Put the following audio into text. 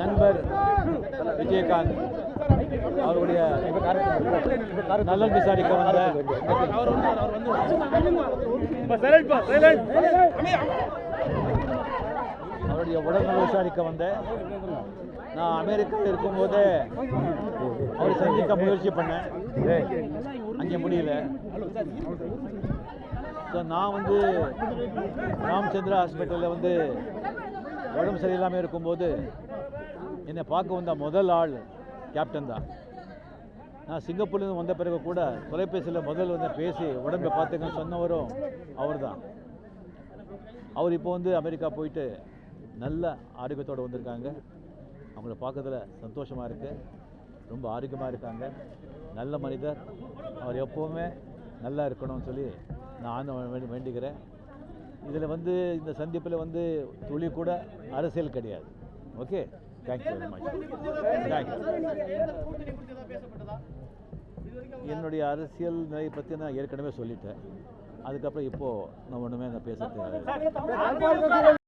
நண்பர் விஜயகாந்த் அவருடைய நலன் விசாரிக்க வந்த அவருடைய உடல்நல விசாரிக்க வந்தேன் நான் அமெரிக்காவில் இருக்கும்போதே அவரை சந்திக்க முயற்சி பண்ணேன். அங்கே முடியல. ஸோ நான் வந்து ராமச்சந்திரா ஹாஸ்பிட்டலில் வந்து உடம்பு சரியில்லாமல் இருக்கும்போது என்னை பார்க்க வந்த முதல் ஆள் கேப்டன் தான். நான் சிங்கப்பூர்லேருந்து வந்த பிறகு கூட தொலைபேசியில் முதல் வந்து பேசி உடம்பை பார்த்துக்கன்னு சொன்னவரும் அவர் தான். அவர் இப்போ வந்து அமெரிக்கா போயிட்டு நல்ல ஆரோக்கியத்தோடு வந்திருக்காங்க. அவங்கள பார்க்கறதுல சந்தோஷமாக இருக்குது ரொம்ப ஆரோக்கியமாக இருக்காங்க. நல்ல மனிதர். அவர் எப்போவுமே நல்லா இருக்கணும்னு சொல்லி நான் ஆண்டவனை வேண்டி வேண்டிக்கிறேன் இதில் வந்து இந்த சந்திப்பில் வந்து துளி கூட அரசியல் கிடையாது okay thank you very much thank you என்னுடைய அரசியல் நிலை பற்றி நான் ஏற்கனவே சொல்லிட்டேன் அதுக்கப்புறம் இப்போது நான் ஒன்றுமே நான் பேச